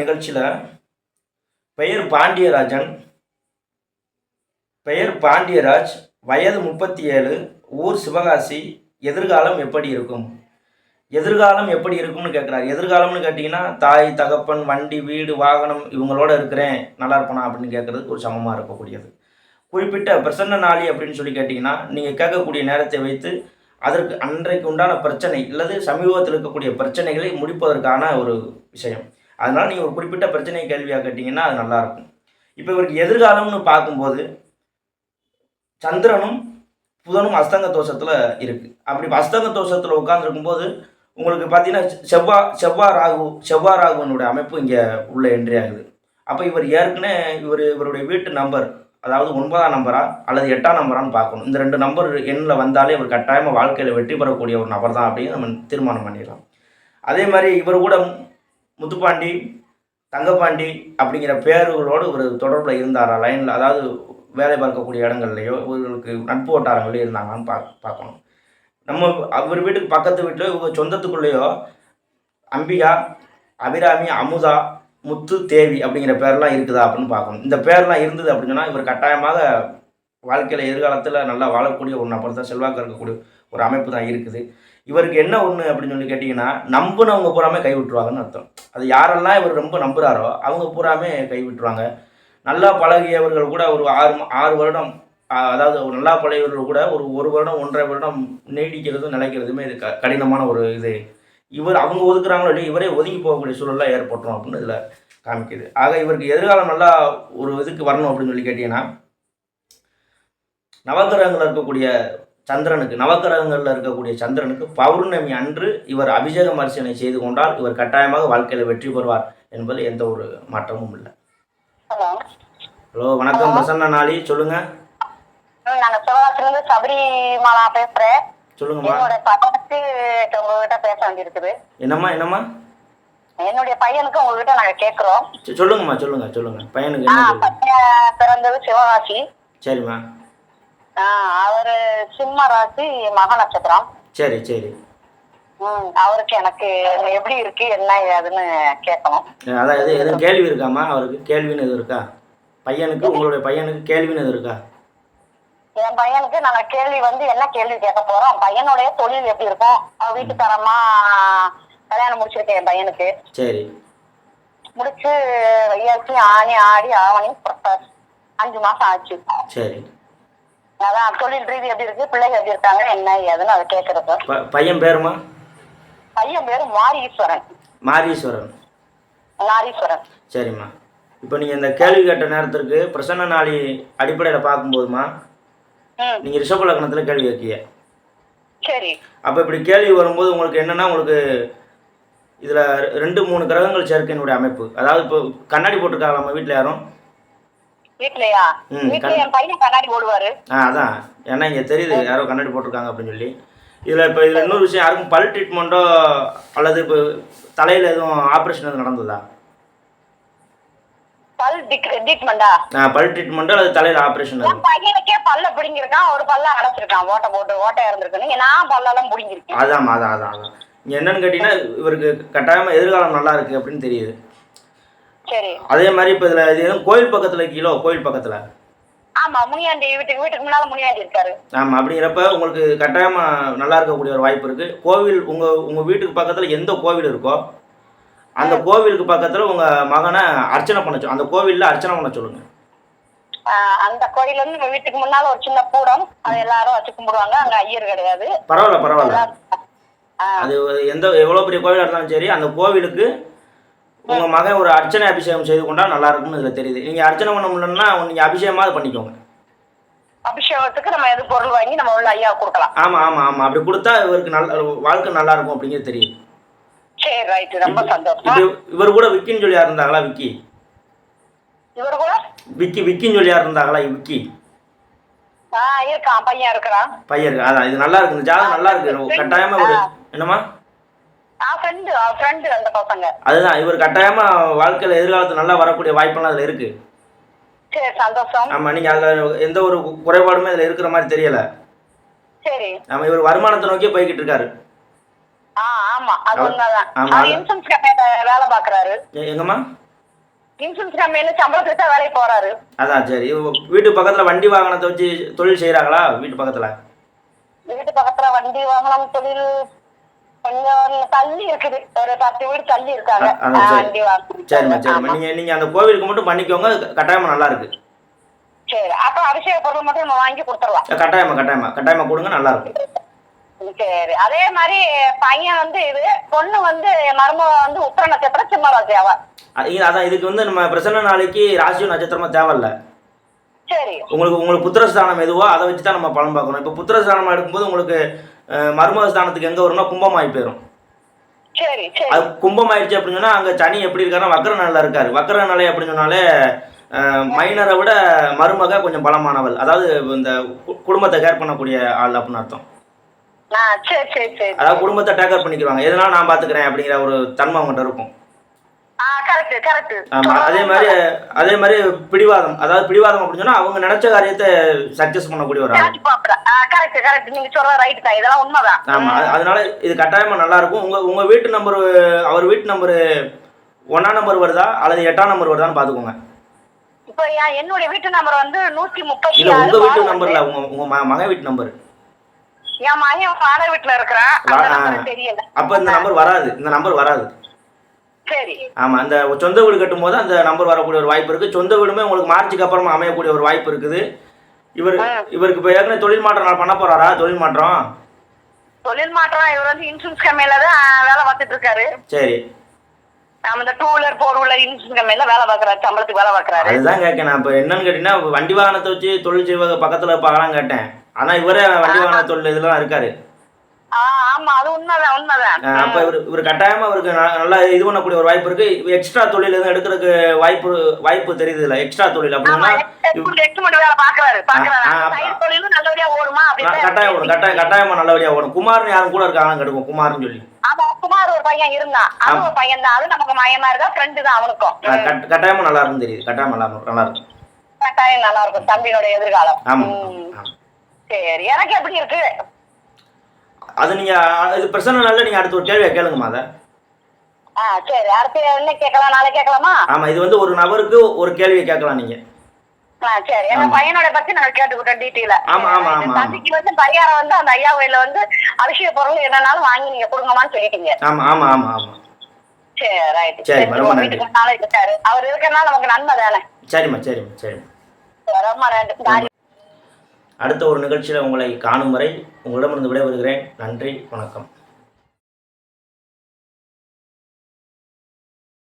நிகழ்ச்சியில் பெயர் பாண்டியராஜன் பெயர் பாண்டியராஜ் வயது முப்பத்தி ஏழு ஊர் சிவகாசி எதிர்காலம் எப்படி இருக்கும்? எதிர்காலம் எப்படி இருக்கும்னு கேட்குறாரு எதிர்காலம்னு கேட்டிங்கன்னா தாய் தகப்பன் வண்டி வீடு வாகனம் இவங்களோட இருக்கிறேன் நல்லா இருப்பனா அப்படின்னு கேட்குறதுக்கு ஒரு சமமாக இருக்கக்கூடியது. குறிப்பிட்ட பிரசன்ன நாளி அப்படின்னு சொல்லி கேட்டிங்கன்னா நீங்கள் கேட்கக்கூடிய நேரத்தை வைத்து அதற்கு அன்றைக்கு உண்டான பிரச்சனை அல்லது சமீபத்தில் இருக்கக்கூடிய பிரச்சனைகளை முடிப்பதற்கான ஒரு விஷயம். அதனால் நீங்கள் ஒரு குறிப்பிட்ட பிரச்சனை கேள்வியாக கேட்டிங்கன்னா அது நல்லாயிருக்கும் இப்போ இவருக்கு எதிர்காலம்னு பார்க்கும்போது சந்திரனும் புதனும் அஸ்தங்க தோஷத்தில் இருக்குது அப்படி அஸ்தங்க தோஷத்தில் உட்காந்துருக்கும்போது உங்களுக்கு பார்த்தீங்கன்னா செவ்வாய் செவ்வாய் ராகு செவ்வாய் ராகுவனுடைய அமைப்பு இங்கே உள்ள என்ட்ரி ஆகுது. அப்போ இவர் ஏற்கனவே இவர் இவருடைய வீட்டு நம்பர் அதாவது ஒன்பதாம் நம்பரா அல்லது எட்டாம் நம்பரான்னு பார்க்கணும். இந்த ரெண்டு நம்பர் எண்ணில் வந்தாலே இவர் கட்டாயமாக வாழ்க்கையில் வெற்றி பெறக்கூடிய ஒரு நபர் தான் அப்படின்னு நம்ம தீர்மானம் பண்ணிடலாம். அதே மாதிரி இவர் கூட முத்துப்பாண்டி தங்கப்பாண்டி அப்படிங்கிற பேர்களோடு இவர் தொடர்பில் இருந்தாரா? லைனில் அதாவது வேலை பார்க்கக்கூடிய இடங்கள்லையோ இவர்களுக்கு நட்பு வட்டாரங்களையோ இருந்தாங்களான்னு பா பார்க்கணும். நம்ம அவர் வீட்டுக்கு பக்கத்து வீட்டில் இவங்க சொந்தத்துக்குள்ளேயோ அம்பிகா அபிராமி அமுதா முத்து தேவி அப்படிங்கிற பேர்லாம் இருக்குதா அப்படின்னு பார்க்கணும். இந்த பேர்லாம் இருந்தது அப்படின்னு சொன்னால் இவர் கட்டாயமாக வாழ்க்கையில் எதிர்காலத்தில் நல்லா வாழக்கூடிய ஒரு நபர் தான் செல்வாக்கு இருக்கக்கூடிய ஒரு அமைப்பு தான் இருக்குது. இவருக்கு என்ன ஒன்று அப்படின்னு சொல்லி கேட்டிங்கன்னா நம்புனவங்க பூராமே கை விட்டுருவாங்கன்னு அர்த்தம். அது யாரெல்லாம் இவர் ரொம்ப நம்புகிறாரோ அவங்க பூராமே கை விட்டுருவாங்க. நல்லா பழகியவர்கள் கூட ஒரு ஆறு ஆறு வருடம் அதாவது ஒரு நல்லா பழகியவர்கள் கூட ஒரு ஒரு வருடம் ஒன்றரை வருடம் நீடிக்கிறதும் நிலைக்கிறதுமே இது க கடினமான ஒரு இது. இவர் அவங்க ஒதுக்குறாங்களோ இல்லையா இவரே ஒதுங்கி போகக்கூடிய சூழலாக ஏற்பட்டுரும் அப்படின்னு இதில் காமிக்குது. ஆக இவருக்கு எதிர்காலம் நல்லா ஒரு இதுக்கு வரணும் அப்படின்னு சொல்லி கேட்டிங்கன்னா நவகிரகங்கள் இருக்கக்கூடிய சந்திரனுக்கு நவகிரகங்களில் இருக்கக்கூடிய சந்திரனுக்கு பௌர்ணமி அன்று இவர் அபிஷேகம் அர்ச்சனை செய்து கொண்டால் இவர் கட்டாயமாக வாழ்க்கையில் வெற்றி பெறுவார் என்பது எந்த ஒரு மாற்றமும் இல்லை. ஹலோ. வணக்கம். பிரசன்ன நாளி சொல்லுங்க. நாங்க சிவகாசிலிருந்து சபரிமலா பேசுறேன். சொல்லுங்கம்மா. என்னோட பையனுக்கு உங்ககிட்ட பேச வேண்டியிருக்குது. என்னம்மா என்னம்மா? என்னுடைய பையனுக்கு உங்ககிட்ட நாங்க கேக்குறோம். சொல்லுங்கம்மா சொல்லுங்க சொல்லுங்க. பையனுக்கு? பையன் பிறந்தது சிவகாசி. சரிம்மா. அவரு சிம்ம ராசி மக நட்சத்திரம் சரி. சரி அவருக்கு எனக்கு எப்படி இருக்கு என்ன ஏதுன்னு கேட்கணும். அதான் எது எதுவும் கேள்வி இருக்காம்மா அவருக்கு கேள்வின்னு எதுவும் இருக்கா? பையனுக்கு உங்களுடைய பையனுக்கு கேள்வின்னு எதுவும் இருக்கா? என் பையனுக்கு நாங்க கேள்வி வந்து என்ன கேள்வி கேட்க போறோம்? பையனுடைய தொழில் எப்படி இருக்கும்? அவன் வீட்டுக்காரமா கல்யாணம் முடிச்சிருக்கேன் என் பையனுக்கு. சரி. முடிச்சு வையாச்சு ஆணி ஆடி ஆவணி. அஞ்சு மாசம் ஆச்சு. சரி. அதான் தொழில் ரீதி எப்படி இருக்கு? பிள்ளைங்க எப்படி இருக்காங்க? என்ன ஏதுன்னு அதை கேட்கறது ப பையன் பேருமா? பையன் பேரு மாரீஸ்வரன். மாரீஸ்வரன். நாரீஸ்வரன் சரிம்மா. இப்போ நீங்கள் இந்த கேள்வி கேட்ட நேரத்திற்கு பிரசன்ன நாளி அடிப்படையில் பார்க்கும்போதுமா நீங்கள் ரிஷப லக்னத்தில் கேள்வி வைக்கிய சரி. அப்போ இப்படி கேள்வி வரும்போது உங்களுக்கு என்னென்னா உங்களுக்கு இதில் ரெண்டு மூணு கிரகங்கள் சேர்க்கையினுடைய அமைப்பு. அதாவது இப்போ கண்ணாடி போட்டிருக்காங்க நம்ம வீட்டில் யாரும்? வீட்லயா? ம், வீட்டுல என் பையன் கண்ணாடி போடுவாரு. அதான் ஏன்னா இங்கே தெரியுது யாரோ கண்ணாடி போட்டிருக்காங்க அப்படின்னு சொல்லி. இதில் இப்போ இதில் இன்னொரு விஷயம் யாருக்கும் பல் ட்ரீட்மெண்ட்டோ அல்லது இப்போ தலையில் எதுவும் ஆப்ரேஷன் எதுவும் நடந்ததா? பல் ட்ரீட்மெண்டா பல் ட்ரீட்மெண்ட்டோ அல்லது தலையில் ஆப்ரேஷன் என் பையனுக்கே பல்ல பிடிங்கிருக்கான் ஒரு பல்ல அடைச்சிருக்கான் ஓட்டை போட்டு ஓட்டையா இருந்திருக்கு நான் பல்லெல்லாம் பிடிங்கிருக்கேன். அதான் அதான் அதான் இங்கே என்னன்னு கேட்டிங்கன்னா இவருக்கு கட்டாயமாக எதிர்காலம் நல்லா இருக்குது அப்படின்னு தெரியுது. சரி. அதே மாதிரி இப்போ இதில் இது கோயில் பக்கத்தில் கீழோ கோயில் பக்கத்தில்? ஆமா முனியாண்டி வீட்டுக்கு வீட்டுக்கு முன்னால முனியாண்டி இருக்காரு. ஆமாம் அப்படிங்கிறப்ப உங்களுக்கு கட்டாயமாக நல்லா இருக்கக்கூடிய ஒரு வாய்ப்பு இருக்குது கோவில் உங்கள் உங்கள் வீட்டுக்கு பக்கத்தில் எந்த கோவில் இருக்கோ அந்த கோவிலுக்கு பக்கத்தில் உங்கள் மகனை அர்ச்சனை பண்ண அந்த கோவிலில் அர்ச்சனை பண்ண சொல்லுங்கள் ஆஹ் அந்த கோயில்ல இருந்து நம்ம வீட்டுக்கு முன்னால ஒரு சின்ன கூடம் அது எல்லாரும் வச்சு கும்பிடுவாங்க. அங்க ஐயர் கிடையாது. பரவாயில்ல பரவாயில்ல. அது எந்த எவ்வளோ பெரிய கோவிலாக இருந்தாலும் சரி அந்த கோவிலுக்கு உங்கள் மகன் ஒரு அர்ச்சனை அபிஷேகம் செய்து கொண்டா நல்லா இருக்கும்னு இதில் தெரியுது. நீங்கள் அர்ச்சனை பண்ண முடியலன்னா நீங்கள் அபிஷேகமாவது பண்ணிக்கோங்க. அபிஷேகத்துக்கு நம்ம எது பொருள் வாங்கி நம்ம உள்ள ஐயா கொடுக்கலாம். ஆமாம் ஆமாம் ஆமாம் அப்படி கொடுத்தா இவருக்கு நல்ல வாழ்க்கை நல்லா இருக்கும் அப்படிங்கிறது தெரியுது. சரி ரைட் ரொம்ப சந்தோஷம். இவர் கூட விக்கின்னு சொல்லி யார் இருந்தாங்களா விக்கி? இவர் கூட? விக்கி விக்கின்னு சொல்லி யார் இருந்தாங்களா விக்கி? இருக்கான். பையன் இருக்கிறான். பையன் அதான் இது நல்லா இருக்கு. இந்த ஜாதகம் நல்லா இருக்கு. கட்டாயமா ஒரு என்னம்மா? ஆஹ் ஃப்ரெண்டு ஃப்ரெண்டு அந்த பசங்க. அதுதான் இவர் கட்டாயமா வாழ்க்கையில எதிர்காலத்துல நல்லா வரக்கூடிய வாய்ப்பெல்லாம் அதுல இருக்கு. சரி சந்தோஷம். ஆமா நீங்க அதுல எந்த ஒரு குறைபாடுமே அதுல இருக்கிற மாதிரி தெரியல. சரி. நம்ம இவர் வருமானத்தை நோக்கியே போய்கிட்டு இருக்காரு. ஆமா அது உண்மைதான். அவர் இன்சூரன்ஸ் வேலை பாக்குறாரு எங்கம்மா? இன்சூரன்ஸ் கம்பெனில சம்பளத்துக்கு தான் வேலைக்கு போறாரு. அதான் சரி. வீட்டு பக்கத்தில் வண்டி வாகனத்தை வச்சு தொழில் செய்கிறாங்களா வீட்டு பக்கத்தில்? வீட்டு பக்கத்துல வண்டி வாங்கலாம் தொழில் தள்ளி இருக்குது. ஒரு பத்து வீடு தள்ளி இருக்காங்க. சரிம்மா. நீங்கள் நீங்கள் அந்த கோவிலுக்கு மட்டும் பண்ணிக்கோங்க. கட்டாயமா நல்லா இருக்கு. சரி. அப்ப அபிஷேக பொருள் மட்டும் நம்ம வாங்கி கொடுத்துடலாம். கட்டாயமா கட்டாயமா. கட்டாயமா கொடுங்க நல்லா இருக்கும். சரி. அதே மாதிரி பையன் வந்து இது பொண்ணு வந்து மருமக வந்து உத்தர நட்சத்திரம் சிம்ம ராசி அவ அதான் இதுக்கு வந்து நம்ம பிரசன்ன நாளைக்கு ராசியும் நட்சத்திரமா தேவையில்ல. சரி. உங்களுக்கு உங்களுக்கு புத்திரஸ்தானம் எதுவோ அதை வச்சு தான் நம்ம பலன் பார்க்கணும். இப்போ புத்திரஸ்தானம் எடுக்கும்போது உங்களுக்கு அஹ், மர்ம ஸ்தானத்துக்கு எங்கே வரும்னா கும்பமாகி போயிடும் அது கும்பம் ஆயிடுச்சு அப்படின்னு சொன்னா அங்க சனி எப்படி இருக்காருன்னா வக்கர நிலையில இருக்காரு. வக்கர நிலை அப்படின்னு சொன்னாலே மைனரை விட மருமக கொஞ்சம் பலமானவள். அதாவது இந்த குடும்பத்தை கேர் பண்ணக்கூடிய ஆள் அப்படின்னு அர்த்தம். அதாவது குடும்பத்தை டேக்கர் பண்ணிக்கிறாங்க எதனால நான் பாத்துக்கிறேன் அப்படிங்கிற ஒரு தன்மை அவங்ககிட்ட இருக்கும். ஆமா அதே மாதிரி அதே மாதிரி பிடிவாதம். அதாவது பிடிவாதம் அப்படின்னு சொன்னா அவங்க நினைச்ச காரியத்தை சக்சஸ் பண்ணக்கூடிய ஒரு கரெக்ட் கரெக்ட் நீங்க சொல்ற ரைட் தான். இதெல்லாம் உண்மைதான். ஆமா அது- அதனால இது கட்டாயமா நல்லா இருக்கும் உங்க உங்க வீட்டு நம்பர் அவர் வீட்டு நம்பர் ஒன்னாம் நம்பர் வருதா? அல்லது எட்டாம் நம்பர் வருதான்னு பாத்துக்கோங்க இப்போ என் என்னுடைய வீட்டு நம்பர் வந்து நூத்தி முப்பத்தி இல்ல உங்க வீட்டு பால் நம்பர்ல உங்க உங்க மகன் வீட்டு நம்பர் என் மகன் வாடகை வீட்டுல இருக்கிறான். நம்பர் அப்ப இந்த நம்பர் வராது. இந்த நம்பர் வராது. சரி. ஆமா அந்த சொந்த வீடு கட்டும் போது அந்த நம்பர் வரக்கூடிய ஒரு வாய்ப்பு இருக்கு. சொந்த வீடுமே உங்களுக்கு மார்ச்சுக்கு அப்புறமா அமையக்கூடிய ஒரு வாய்ப்பு இருக்குது. இவர் இவருக்கு இப்போ ஏற்கனவே தொழில் மாற்றம் பண்ண போறாரா? தொழில் மாற்றம்? தொழில் மாற்றம் இவர் வந்து இன்சூரன்ஸ் கம்பெனில தான் வேலை பார்த்துட்டு இருக்காரு. சரி. Two wheeler four wheeler insurance கம்பெனில வேலை பார்க்கறாரு சம்பளத்துக்கு வேலை பார்க்கறாரு. அதுதான் கேட்கேன் நான். இப்போ என்னன்னு கேட்டீங்கன்னா வண்டி வாகனத்தை வச்சு தொழில் செய்வ பக்கத்துல பார்க்கலாம் கேட்டேன். ஆனா இவரே வண்டி வாகன தொழில் இதெல்லாம் இருக்காரு. ஆமா அது உண்மைதான் உண்மைதான். அப்ப இவர் இவர் கட்டாயமா அவருக்கு நல்லா இது பண்ணக்கூடிய ஒரு வாய்ப்பு இருக்கு. எக்ஸ்ட்ரா தொழில் எதுவும் எடுக்கிறதுக்கு வாய்ப்பு வாய்ப்பு தெரியுது இல்ல எக்ஸ்ட்ரா தொழில் அப்படின்னா கட்டாயம் ஓடும் கட்டாயம் கட்டாயமா நல்லபடியா ஓடும். குமார்னு யாரும் கூட இருக்காங்க கெடுக்கும் குமார்னு சொல்லி. குமார் ஒரு பையன் இருந்தான் அது ஒரு பையன் தான். அது நமக்கு மயமா இருக்கா ஃப்ரெண்டு தான் அவனுக்கும். கட்டாயமா நல்லா இருக்கும் தெரியுது. கட்டாயமா நல்லா இருக்கும் நல்லா இருக்கும். கட்டாயம் நல்லா இருக்கும் தம்பியோட எதிர்காலம். சரி எனக்கு எப்படி இருக்கு? அது நீங்க இது பிரச்சனை நாள்ல நீங்க அடுத்த ஒரு கேள்வியை கேளுங்கம்மா அதை. சரி. அடுத்து என்ன கேட்கலாம்? நாளை கேட்கலாமா? ஆமா இது வந்து ஒரு நபருக்கு ஒரு கேள்வியை கேட்கலாம் நீங்க. சரி. எங்க பையனோட பத்தி நாங்க கேட்டுக்கிட்டோம் டீட்டெயில. தம்பிக்கு வந்து பரிகாரம் வந்து அந்த ஐயா கோயில வந்து அபிஷேக பொருள் என்னன்னாலும் வாங்கி நீங்க கொடுங்கம்மான்னு சொல்லிட்டீங்க. ஆமா ஆமா ஆமா ஆமா. சரி ரைட் சரி, அவர் இருக்கறனால நமக்கு நன்மை தானே? சரிம்மா சரிம்மா சரிம்மா. ரொம்ப நன்றி. அடுத்த ஒரு நிகழ்ச்சியில் உங்களை காணும் வரை உங்களிடமிருந்து விடைபெறுகிறேன். நன்றி வணக்கம்.